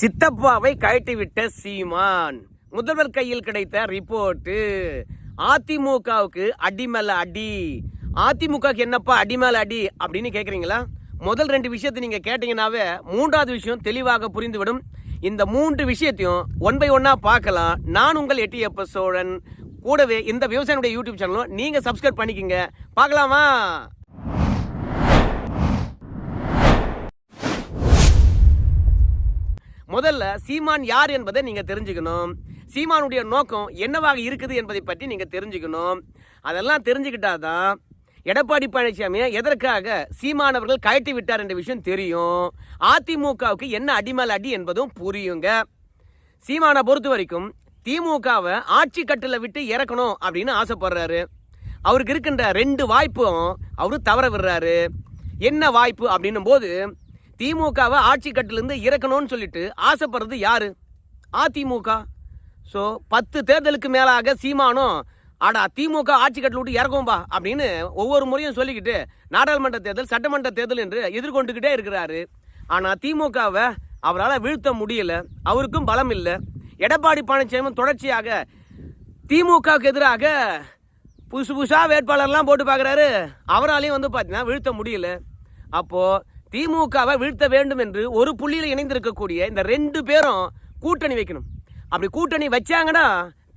சித்தப்பாவை கழட்டிவிட்ட சீமான். முதல்வர் கையில் கிடைத்த ரிப்போர்ட்டு அதிமுகவுக்கு அடி மேல அடி. அதிமுகவுக்கு என்னப்பா அடி மேல அடி அப்படின்னு கேட்குறீங்களா முதல் ரெண்டு விஷயத்தை நீங்கள் கேட்டிங்கனாவே மூன்றாவது விஷயம் தெளிவாக புரிந்துவிடும். இந்த மூன்று விஷயத்தையும் ஒன் பை ஒன்னாக பார்க்கலாம். நான் உங்கள் எட்டியப்ப சோழன். கூடவே இந்த விவசாயினுடைய யூடியூப் சேனலும் நீங்கள் சப்ஸ்கிரைப் பண்ணிக்கங்க. பார்க்கலாமா? முதல்ல சீமான் யார் என்பதை நீங்கள் தெரிஞ்சுக்கணும். சீமானுடைய நோக்கம் என்னவாக இருக்குது என்பதை பற்றி நீங்கள் தெரிஞ்சுக்கணும். அதெல்லாம் தெரிஞ்சுக்கிட்டாதான் எடப்பாடி பழனிசாமியை எதற்காக சீமானவர்கள் கழட்டி விட்டார் என்ற விஷயம் தெரியும். அதிமுகவுக்கு என்ன அடிமல் அடி என்பதும் புரியுங்க. சீமானை பொறுத்த வரைக்கும் திமுகவை ஆட்சி கட்டில் விட்டு இறக்கணும் அப்படின்னு ஆசைப்படுறாரு. அவருக்கு இருக்கின்ற ரெண்டு வாய்ப்பும் அவரு தவற விடுறாரு. என்ன வாய்ப்பு அப்படின்னும் போது திமுகவை ஆட்சி கட்டிலிருந்து இறக்கணும்னு சொல்லிட்டு ஆசைப்படுறது யாரு? அதிமுக. ஸோ பத்து தேர்தலுக்கு மேலாக சீமானும் ஆடா திமுக ஆட்சி கட்டில் விட்டு இறக்கும்பா அப்படின்னு ஒவ்வொரு முறையும் சொல்லிக்கிட்டு நாடாளுமன்ற தேர்தல் சட்டமன்ற தேர்தல் என்று எதிர்கொண்டுக்கிட்டே இருக்கிறாரு. ஆனால் திமுகவை அவரால் வீழ்த்த முடியல அவருக்கும் பலம் இல்லை. எடப்பாடி பழனிசாமி தொடர்ச்சியாக திமுகவுக்கு எதிராக புதுசு புதுசாக வேட்பாளர்லாம் போட்டு பார்க்குறாரு. அவராலையும் வந்து பார்த்தீங்கன்னா வீழ்த்த முடியல. அப்போது திமுகவை வீழ்த்த வேண்டும் என்று ஒரு புள்ளியில் இணைந்திருக்கக்கூடிய இந்த ரெண்டு பேரும் கூட்டணி வைக்கணும். அப்படி கூட்டணி வச்சாங்கன்னா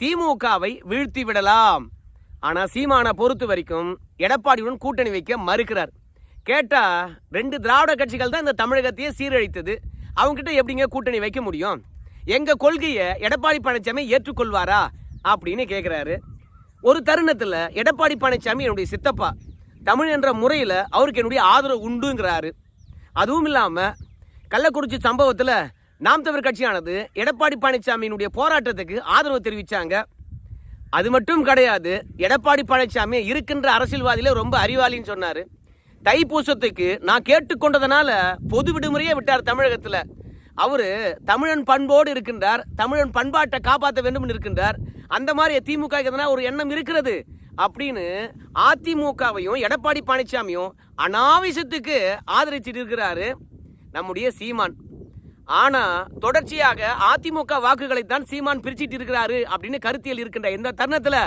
திமுகவை வீழ்த்தி விடலாம். ஆனால் சீமானை பொறுத்த வரைக்கும் எடப்பாடியுடன் கூட்டணி வைக்க மறுக்கிறார். கேட்டா ரெண்டு திராவிட கட்சிகள் தான் இந்த தமிழகத்தையே சீரழித்தது. அவங்ககிட்ட எப்படிங்க கூட்டணி வைக்க முடியும்? எங்க கொள்கையை எடப்பாடி பழனிசாமி ஏற்றுக்கொள்வாரா? அப்படின்னு கேட்குறாரு ஒரு தருணத்தில் எடப்பாடி பழனிசாமி என்னுடைய சித்தப்பா. தமிழ் என்ற முறையில் அவருக்கு என்னுடைய ஆதரவு உண்டுங்கிறாரு. அதுவும் இல்லாமல் கள்ளக்குறிச்சி சம்பவத்தில் நாம் தமிழ் கட்சியானது எடப்பாடி பழனிசாமியினுடைய போராட்டத்துக்கு ஆதரவு தெரிவித்தாங்க அது மட்டும் கிடையாது எடப்பாடி பழனிசாமி இருக்கின்ற அரசியல்வாதியில ரொம்ப அறிவாளின்னு சொன்னார். தைப்பூசத்துக்கு நான் கேட்டுக்கொண்டதுனால பொது விடுமுறையே விட்டார் தமிழகத்தில். அவரு தமிழன் பண்போடு இருக்கின்றார் தமிழன் பண்பாட்டை காப்பாற்ற வேண்டும் இருக்கின்றார். அந்த மாதிரி திமுக ஒரு எண்ணம் இருக்கிறது. அப்படின்னு அதிமுகவையும் எடப்பாடி பழனிசாமியும் அனாவசியத்துக்கு ஆதரிச்சிட்டு இருக்கிறாரு நம்முடைய சீமான். ஆனா தொடர்ச்சியாக அதிமுக வாக்குகளை தான் சீமான் பிரிச்சிட்டு இருக்கிறாரு அப்படின்னு கருத்தியல் இருக்கின்ற இந்த தருணத்துல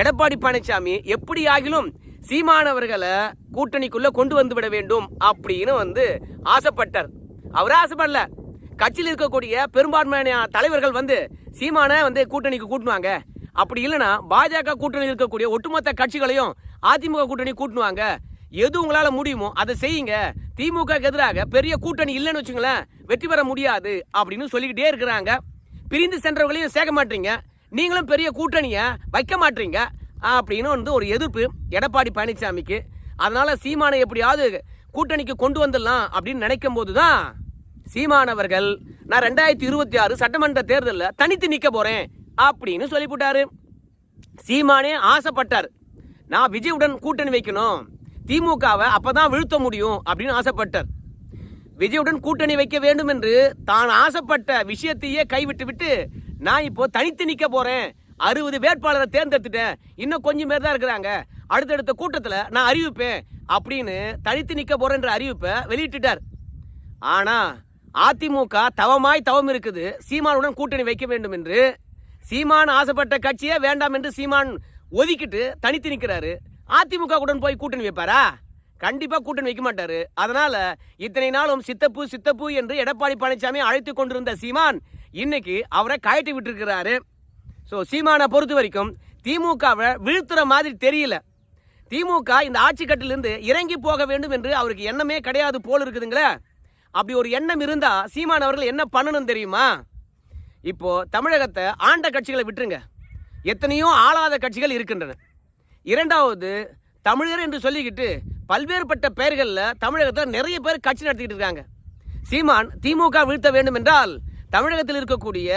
எடப்பாடி பழனிசாமி எப்படி ஆகிலும் சீமானவர்களை கூட்டணிக்குள்ள கொண்டு வந்து விட வேண்டும் அப்படின்னு வந்து ஆசைப்பட்டார். அவர் ஆசைப்படல. கட்சியில் இருக்கக்கூடிய பெரும்பான்மையான தலைவர்கள் வந்து சீமானை வந்து கூட்டணிக்கு கூட்டுவாங்க. அப்படி இல்லைன்னா பாஜக கூட்டணி இருக்கக்கூடிய ஒட்டுமொத்த கட்சிகளையும் அதிமுக கூட்டணி கூட்டுவாங்க. எது உங்களால முடியுமோ அதை செய்யுங்க. திமுக எதிராக பெரிய கூட்டணி இல்லைன்னு வச்சுங்களேன் வெற்றி பெற முடியாது அப்படின்னு சொல்லிக்கிட்டே இருக்கிறாங்க. பிரிந்து சென்றவர்களையும் சேர்க்க மாட்டீங்க. நீங்களும் பெரிய கூட்டணியை வைக்க மாட்டீங்க அப்படின்னு வந்து ஒரு எதிர்ப்பு எடப்பாடி பழனிசாமிக்கு. அதனால சீமானை எப்படியாவது கூட்டணிக்கு கொண்டு வந்துடலாம் அப்படின்னு நினைக்கும் போது தான் சீமானவர்கள் நான் ரெண்டாயிரத்தி இருபத்தி ஆறு சட்டமன்ற தேர்தலில் தனித்து நிற்க போகிறேன் அப்படின்னு சொல்லிவிட்டாரு சீமானே ஆசைப்பட்டார். நான் விஜயுடன் கூட்டணி வைக்கணும். திமுகவை அப்பதான் வீழ்த்த முடியும் அப்படின்னு ஆசைப்பட்டார். விஜயுடன் கூட்டணி வைக்க வேண்டும் என்று தான் ஆசைப்பட்ட விஷயத்தையே கைவிட்டு விட்டு நான் இப்போ தனித்து நிற்க போறேன். அறுபது வேட்பாளரை தேர்ந்தெடுத்துட்டேன். இன்னும் கொஞ்சம் பேர் தான் இருக்கிறாங்க. அடுத்தடுத்த கூட்டத்தில் நான் அறிவிப்பேன் அப்படின்னு தனித்து நிற்க போறேன்ற அறிவிப்பை வெளியிட்டுட்டார். ஆனா அதிமுக தவமாய் தவம் இருக்குது. சீமானுடன் கூட்டணி வைக்க வேண்டும் என்று சீமான் ஆசைப்பட்ட கட்சியே வேண்டாம் என்று சீமான் ஒதுக்கிட்டு தனித்து நிற்கிறாரு அதிமுக உடன் போய் கூட்டணி வைப்பாரா? கண்டிப்பாக கூட்டணி வைக்க மாட்டாரு. அதனால இத்தனை நாளும் சித்தப்பு சித்தப்பு என்று எடப்பாடி பழனிசாமி அழைத்து கொண்டிருந்த சீமான் இன்னைக்கு அவரை கழட்டி விட்டுருக்கிறாரு. ஸோ சீமானை பொறுத்த வரைக்கும் திமுகவை வீழ்த்துற மாதிரி தெரியல. திமுக இந்த ஆட்சி கட்டிலிருந்து இறங்கி போக வேண்டும் என்று அவருக்கு எண்ணமே கிடையாது போல் இருக்குதுங்களே. அப்படி ஒரு எண்ணம் இருந்தால் சீமான் அவர்கள் என்ன பண்ணணும் தெரியுமா? இப்போது தமிழகத்தை ஆண்ட கட்சிகளை விட்டுருங்க. எத்தனையோ ஆளாத கட்சிகள் இருக்கின்றன. இரண்டாவது தமிழர் என்று சொல்லிக்கிட்டு பல்வேறுபட்ட பெயர்களில் தமிழகத்தில் நிறைய பேர் கட்சி நடத்திக்கிட்டு இருக்காங்க. சீமான் திமுக வீழ்த்த வேண்டும் என்றால் தமிழகத்தில் இருக்கக்கூடிய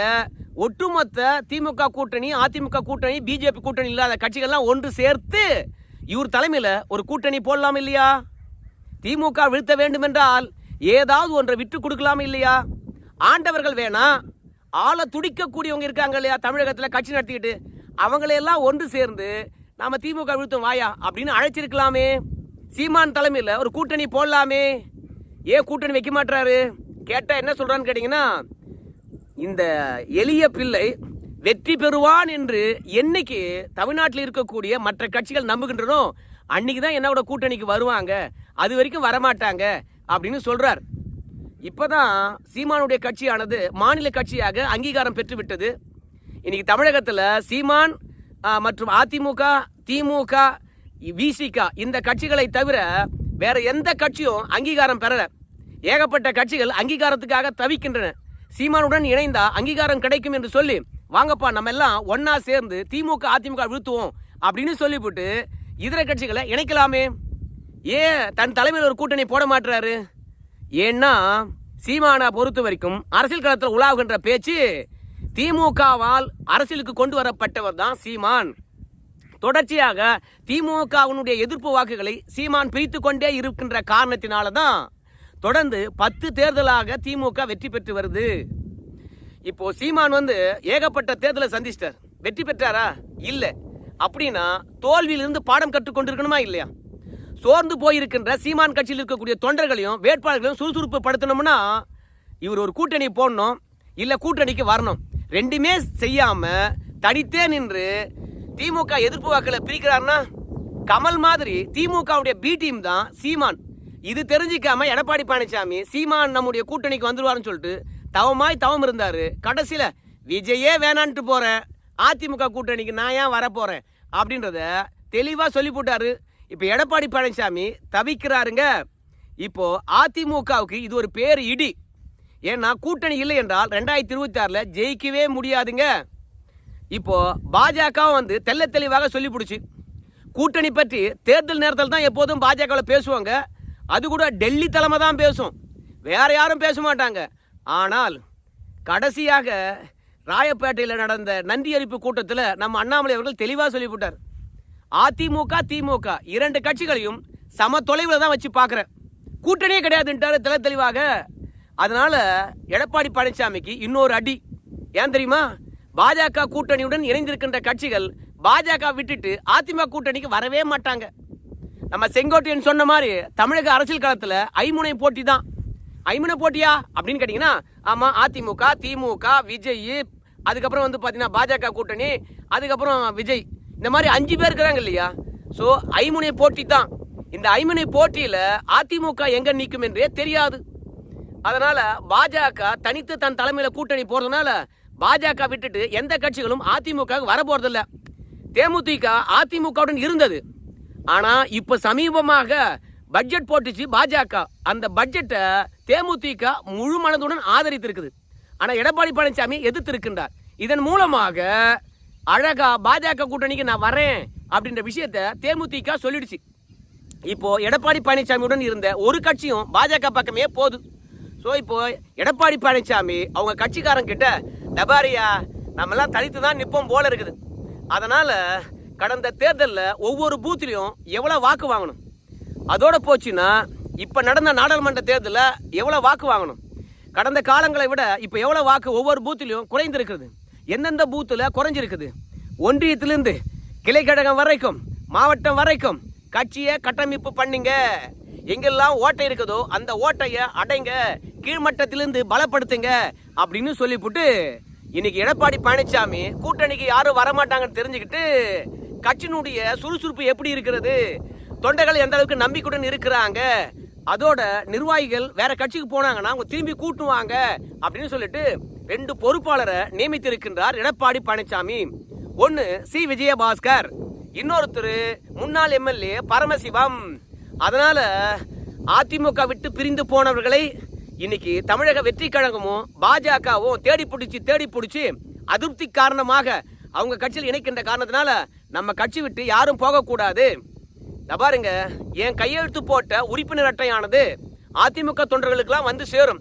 ஒட்டுமொத்த திமுக கூட்டணி அதிமுக கூட்டணி பிஜேபி கூட்டணி இல்லாத கட்சிகள்லாம் ஒன்று சேர்த்து இவர் தலைமையில் ஒரு கூட்டணி போடலாம் இல்லையா? திமுக வீழ்த்த வேண்டுமென்றால் ஏதாவது ஒன்றை விட்டு கொடுக்கலாம் இல்லையா? ஆண்டவர்கள் வேணா ஆளை துடிக்கக்கூடியவங்க இருக்காங்க இல்லையா தமிழகத்தில் கட்சி நடத்திக்கிட்டு? அவங்களையெல்லாம் ஒன்று சேர்ந்து நாம் திமுக வீழ்த்தும் வாயா அப்படின்னு அழைச்சிருக்கலாமே. சீமான் தலைமையில் ஒரு கூட்டணி போடலாமே. ஏன் கூட்டணி வைக்க மாட்டுறாரு கேட்டால் என்ன சொல்கிறான்னு கேட்டிங்கன்னா இந்த எளிய பிள்ளை வெற்றி பெறுவான் என்று என்னைக்கு தமிழ்நாட்டில் இருக்கக்கூடிய மற்ற கட்சிகள் நம்புகின்றனோ அன்னைக்கு தான் என்னோட கூட்டணிக்கு வருவாங்க. அது வரைக்கும் வரமாட்டாங்க அப்படின்னு சொல்கிறார் இப்போதான் சீமானுடைய கட்சியானது மாநில கட்சியாக அங்கீகாரம் பெற்றுவிட்டது. இன்னைக்கு தமிழகத்தில் சீமான் மற்றும் அதிமுக திமுக விசிக இந்த கட்சிகளை தவிர வேற எந்த கட்சியும் அங்கீகாரம் பெறல. ஏகப்பட்ட கட்சிகள் அங்கீகாரத்துக்காக தவிக்கின்றன. சீமானுடன் இணைந்தா அங்கீகாரம் கிடைக்கும் என்று சொல்லி வாங்கப்பா நம்ம எல்லாம் ஒன்னா சேர்ந்து திமுக அதிமுக வீழ்த்துவோம் அப்படின்னு சொல்லிவிட்டு இதர கட்சிகளை இணைக்கலாமே. ஏன் தன் தலைமையில் ஒரு கூட்டணி போட மாட்டுறாரு? ஏன்னா சீமானா பொறுத்த வரைக்கும் அரசியல் களத்தில் உலாவுகின்ற பேச்சு திமுகவால் அரசியலுக்கு கொண்டு வரப்பட்டவர் தான் சீமான். தொடர்ச்சியாக திமுகவினுடைய எதிர்ப்பு வாக்குகளை சீமான் பிரித்து கொண்டே இருக்கின்ற காரணத்தினால தான் தொடர்ந்து பத்து தேர்தலாக திமுக வெற்றி பெற்று வருது. இப்போ சீமான் வந்து ஏகப்பட்ட தேர்தலை சந்திச்சிட்டார். வெற்றி பெற்றாரா? இல்லை. அப்படின்னா தோல்வியிலிருந்து பாடம் கற்றுக்கொண்டிருக்கணுமா இல்லையா? சோர்ந்து போயிருக்கின்ற சீமான் கட்சியில் இருக்கக்கூடிய தொண்டர்களையும் வேட்பாளர்களையும் சுறுசுறுப்பு படுத்தணும்னா இவர் ஒரு கூட்டணி போடணும் இல்லை கூட்டணிக்கு வரணும். ரெண்டுமே செய்யாமல் தனித்தே நின்று திமுக எதிர்ப்பு வாக்களை பிரிக்கிறாருன்னா கமல் மாதிரி திமுகவுடைய பி டீம் தான் சீமான். இது தெரிஞ்சிக்காம எடப்பாடி பழனிசாமி சீமான் நம்முடைய கூட்டணிக்கு வந்துருவாருன்னு சொல்லிட்டு தவமாய் தவம் இருந்தார். கடைசியில் விஜயே வேணான்ட்டு போகிறேன் அதிமுக கூட்டணிக்கு நான் ஏன் வர அப்படின்றத தெளிவாக சொல்லி போட்டார். இப்போ எடப்பாடி பழனிசாமி தவிக்கிறாருங்க. இப்போ அதிமுகவுக்கு இது ஒரு பேர் இடி. ஏன்னா கூட்டணி இல்லை என்றால் ரெண்டாயிரத்தி இருபத்தி ஆறில் ஜெயிக்கவே முடியாதுங்க. இப்போ பாஜகவும் வந்து தெள்ள தெளிவாக சொல்லி பிடிச்சி கூட்டணி பற்றி தேர்தல் நேரத்தில் தான் எப்போதும் பாஜகவில் பேசுவாங்க. அது கூட டெல்லி தலைமை தான் பேசும். வேற யாரும் பேச மாட்டாங்க. ஆனால் கடைசியாக ராயப்பேட்டையில் நடந்த நன்றி அறிப்பு கூட்டத்தில் நம்ம அண்ணாமலை அவர்கள் தெளிவாக சொல்லிவிட்டார். அதிமுக திமுக இரண்டு கட்சிகளையும் சம தொலைவில் தான் வச்சு பார்க்குறேன் கூட்டணியே கிடையாதுன்ட்டாரு தெல தெளிவாக. அதனால எடப்பாடி பழனிசாமிக்கு இன்னொரு அடி. ஏன் தெரியுமா? பாஜக கூட்டணியுடன் இணைந்திருக்கின்ற கட்சிகள் பாஜக விட்டுட்டு அதிமுக கூட்டணிக்கு வரவே மாட்டாங்க. நம்ம செங்கோட்டையன் சொன்ன மாதிரி தமிழக அரசியல் களத்தில் ஐமுனை போட்டி தான். ஐமுனை போட்டியா? அப்படின்னு கேட்டிங்கன்னா ஆமாம் அதிமுக திமுக விஜய். அதுக்கப்புறம் வந்து பார்த்தீங்கன்னா பாஜக கூட்டணி அதுக்கப்புறம் விஜய். இந்த மாதிரி அஞ்சு பேர் இருக்கிறாங்க இல்லையா? ஸோ ஐமுனை போட்டி தான். இந்த ஐமுனை போட்டியில் அதிமுக எங்கே நிற்கும் என்றே தெரியாது. அதனால் பாஜக தனித்து தன் தலைமையில் கூட்டணி போகிறதுனால பாஜக விட்டுட்டு எந்த கட்சிகளும் அதிமுக வர போகிறதில்ல தேமுதிக அதிமுகவுடன் இருந்தது. ஆனால் இப்போ சமீபமாக பட்ஜெட் போட்டுச்சு பாஜக. அந்த பட்ஜெட்டை தேமுதிக முழு மனதுடன் ஆதரித்திருக்குது. ஆனால் எடப்பாடி பழனிசாமி எதிர்த்திருக்கின்றார். இதன் மூலமாக அழகா பாஜக கூட்டணிக்கு நான் வரேன் அப்படின்ற விஷயத்த தேமுதிக சொல்லிடுச்சு. இப்போ எடப்பாடி பழனிசாமியுடன் இருந்த ஒரு கட்சியும் பாஜக பக்கமே போகுது. ஸோ இப்போ எடப்பாடி பழனிசாமி அவங்க கட்சிக்காரங்க கிட்ட டபாரியா நம்மெல்லாம் தனித்து தான் நிற்போம் போல இருக்குது. அதனால கடந்த தேர்தலில் ஒவ்வொரு பூத்துலேயும் எவ்வளோ வாக்கு வாங்கணும்? அதோட போச்சுன்னா இப்போ நடந்த நாடாளுமன்ற தேர்தலில் எவ்வளோ வாக்கு வாங்கணும்? கடந்த காலங்களை விட இப்போ எவ்வளோ வாக்கு ஒவ்வொரு பூத்திலையும் குறைந்திருக்குது எந்தெந்த பூத்தில் குறைஞ்சிருக்குது? ஒன்றியத்திலிருந்து கிளைக்கழகம் வரைக்கும் மாவட்டம் வரைக்கும் கட்சியை கட்டமைப்பு பண்ணுங்க. எங்கெல்லாம் ஓட்டை இருக்குதோ அந்த ஓட்டையை அடைங்க. கீழ்மட்டத்திலிருந்து பலப்படுத்துங்க அப்படின்னு சொல்லிவிட்டு இன்னைக்கு எடப்பாடி பழனிசாமி கூட்டணிக்கு யாரும் வரமாட்டாங்கன்னு தெரிஞ்சுக்கிட்டு கட்சியினுடைய சுறுசுறுப்பு எப்படி இருக்கிறது? தொண்டைகள் எந்த அளவுக்கு நம்பிக்கையுடன் இருக்கிறாங்க? அதோட நிர்வாகிகள் வேற கட்சிக்கு போனாங்கன்னா அவங்க திரும்பி கூட்டுவாங்க அப்படின்னு சொல்லிட்டு ரெண்டு பொறுப்பாளரை நியமித்திருக்கின்றார் எடப்பாடி பழனிசாமி. ஒன்று சி. விஜயபாஸ்கர் இன்னொருத்தர் முன்னாள் எம்எல்ஏ பரமசிவம். அதனால் அதிமுக விட்டு பிரிந்து போனவர்களை இன்னைக்கு தமிழக வெற்றி கழகமும் பாஜகவும் தேடி பிடிச்சி தேடி பிடிச்சி அதிருப்தி காரணமாக அவங்க கட்சியில் இணைக்கின்ற காரணத்தினால நம்ம கட்சி விட்டு யாரும் போகக்கூடாது. பாருங்க என் கையெழுத்து போட்ட உறுப்பினர் அட்டையானது அதிமுக தொண்டர்களுக்கெல்லாம் வந்து சேரும்.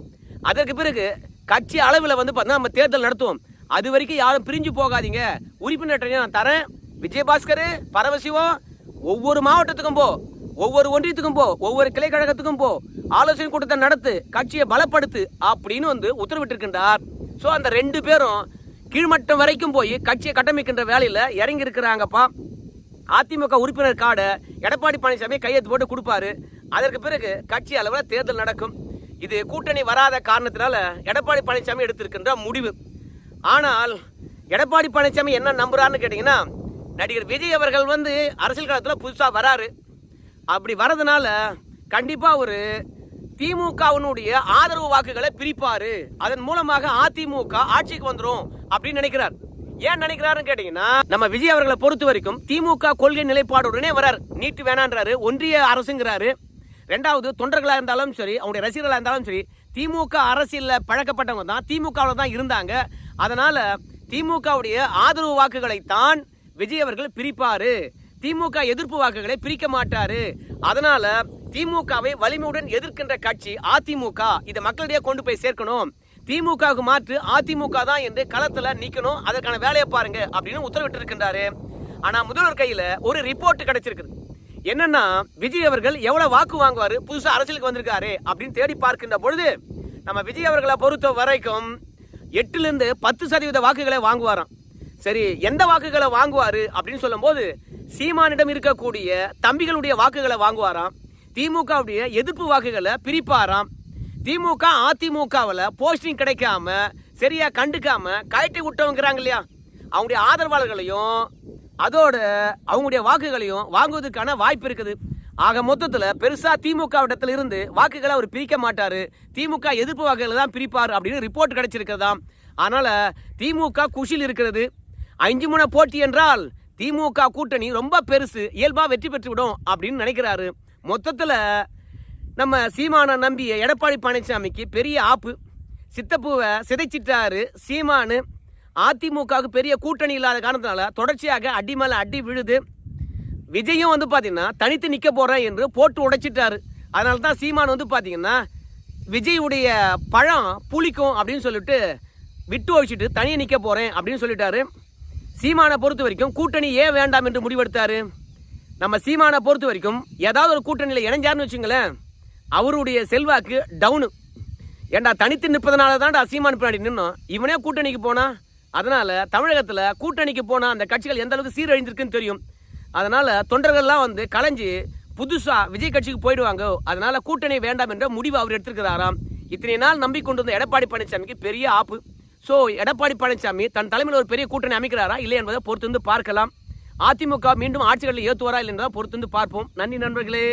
அதற்கு பிறகு கட்சி அளவில் வந்து பார்த்தா நம்ம தேர்தல் நடத்துவோம். அது வரைக்கும் யாரும் பிரிஞ்சு போகாதீங்க. உறுப்பினர் நான் தரேன். விஜயபாஸ்கர் பரமசிவம் ஒவ்வொரு மாவட்டத்துக்கும் போ. ஒவ்வொரு ஒன்றியத்துக்கும் போ. ஒவ்வொரு கிளை கழகத்துக்கும் போ. ஆலோசனை கூட்டத்தை நடத்து கட்சியை பலப்படுத்து அப்படின்னு வந்து உத்தரவிட்டிருக்கின்றார். ஸோ அந்த ரெண்டு பேரும் கீழ்மட்டம் வரைக்கும் போய் கட்சியை கட்டமைக்கின்ற வேலையில் இறங்கி இருக்கிறாங்கப்பா அதிமுக உறுப்பினர் கார்டை எடப்பாடி பழனிசாமி கையெழுத்து போட்டு கொடுப்பாரு. அதற்கு பிறகு கட்சி அளவில் தேர்தல் நடக்கும். இது கூட்டணி வராத காரணத்தினால எடப்பாடி பழனிசாமி எடுத்திருக்கின்ற முடிவு. ஆனால் எடப்பாடி பழனிசாமி என்ன நம்புறாருன்னு கேட்டிங்கன்னா நடிகர் விஜய் அவர்கள் வந்து அரசியல் காலத்தில் புதுசாக வராரு. அப்படி வரதுனால கண்டிப்பாக ஒரு திமுகவினுடைய ஆதரவு வாக்குகளை பிரிப்பார். அதன் மூலமாக அதிமுக ஆட்சிக்கு வந்துடும் அப்படின்னு நினைக்கிறார். ஏன் நினைக்கிறாருன்னு கேட்டீங்கன்னா நம்ம விஜய் அவர்களை பொறுத்த வரைக்கும் திமுக கொள்கை நிலைப்பாடுடனே வரார். நீட்டு வேணான்றாரு ஒன்றிய அரசுங்கிறாரு. ரெண்டாவது தொண்டர்களாக இருந்தாலும் சரி அவங்களுடைய ரசிகர்களாக இருந்தாலும் சரி திமுக அரசியலில் பழக்கப்பட்டவங்க தான் திமுகவில் தான் இருந்தாங்க. அதனால் திமுகவுடைய ஆதரவு வாக்குகளைத்தான் விஜய் அவர்கள் பிரிப்பார். திமுக எதிர்ப்பு வாக்குகளை பிரிக்க மாட்டாரு. அதனால திமுகவை வலிமையுடன் எதிர்க்கின்ற கட்சி அதிமுக. இதை மக்களிடையே கொண்டு போய் சேர்க்கணும். திமுகவுக்கு மாற்று அதிமுக தான் என்று களத்தில் நிற்கணும் அதற்கான வேலையை பாருங்க அப்படின்னு உத்தரவிட்டு இருக்கின்றாரு முதல்வர் கையில் ஒரு ரிப்போர்ட் கிடைச்சிருக்குது. என்னன்னா விஜய் அவர்கள் எவ்வளவு வாக்கு வாங்குவாரு? புதுசா அரசியலுக்கு வந்திருக்காரு அப்படின்னு தேடி பார்க்கின்ற பொழுது நம்ம விஜய் அவர்களை பொறுத்த வரைக்கும் எட்டுல இருந்து பத்து சதவீத வாக்குகளை வாங்குவாராம். சரி எந்த வாக்குகளை வாங்குவாரு அப்படின்னு சொல்லும்போது சீமானிடம் இருக்கக்கூடிய தம்பிகளுடைய வாக்குகளை வாங்குவாராம். திமுகவுடைய எதிர்ப்பு வாக்குகளை பிரிப்பாராம். திமுக அதிமுகவில் போஸ்டிங் கிடைக்காம சரியா கண்டுக்காம கழட்டி விட்டவங்கிறாங்க இல்லையா? அவங்களுடைய ஆதரவாளர்களையும் அதோட அவங்களுடைய வாக்குகளையும் வாங்குவதற்கான வாய்ப்பு இருக்குது. ஆக மொத்தத்தில் பெருசாக திமுக இடத்துல இருந்து வாக்குகளை அவர் பிரிக்க மாட்டார். திமுக எதிர்ப்பு வாக்குகளை தான் பிரிப்பார் அப்படின்னு ரிப்போர்ட் கிடைச்சிருக்கிறதாம் அதனால் திமுக குஷில் இருக்கிறது. அஞ்சு முனை போட்டி என்றால் திமுக கூட்டணி ரொம்ப பெருசு இயல்பாக வெற்றி பெற்றுவிடும் அப்படின்னு நினைக்கிறாரு. மொத்தத்தில் நம்ம சீமான நம்பிய எடப்பாடி பழனிசாமிக்கு பெரிய ஆப்பு. சித்தப்பூவை சிதைச்சிட்டாரு சீமானு. அதிமுகவுக்கு பெரிய கூட்டணி இல்லாத காரணத்தினால தொடர்ச்சியாக அடி மேலே அடி விழுது. விஜயும் வந்து பார்த்தீங்கன்னா தனித்து நிற்க போகிறேன் என்று போட்டு உடைச்சிட்டாரு. அதனால தான் சீமான் வந்து பார்த்தீங்கன்னா விஜயுடைய பழம் புளிக்கும் அப்படின்னு சொல்லிட்டு விட்டு ஒழிச்சிட்டு தனியாக நிற்க போகிறேன் அப்படின்னு சொல்லிட்டாரு. சீமானை பொறுத்த வரைக்கும் கூட்டணி ஏன் வேண்டாம் என்று முடிவெடுத்தாரு? நம்ம சீமானை பொறுத்த வரைக்கும் ஏதாவது ஒரு கூட்டணியில் இணைஞ்சாருன்னு வச்சுங்களேன் அவருடைய செல்வாக்கு டவுனு. ஏண்டா தனித்து நிற்பதனால தான்டா சீமான் பின்னாடி நின்னோம். இவனே கூட்டணிக்கு போனால் அதனால தமிழகத்தில் கூட்டணிக்கு போனால் அந்த கட்சிகள் எந்த அளவுக்கு சீரழிஞ்சிருக்குன்னு தெரியும். அதனால தொண்டர்கள்லாம் வந்து கலைஞ்சு புதுசாக விஜய் கட்சிக்கு போயிடுவாங்க. அதனால கூட்டணி வேண்டாம் என்ற முடிவு அவர் எடுத்திருக்கிறாராம். இத்தனை நாள் நம்பிக்கொண்டு வந்த எடப்பாடி பழனிசாமிக்கு பெரிய ஆப்பு. ஸோ எடப்பாடி பழனிசாமி தன் தலைமையில் ஒரு பெரிய கூட்டணி அமைக்கிறாரா இல்லை என்பதை பொறுத்து வந்து பார்க்கலாம். அதிமுக மீண்டும் ஆட்சிகளில் ஏற்றுவாரா இல்லை என்பதை பொறுத்து வந்து பார்ப்போம். நன்றி நண்பர்களே.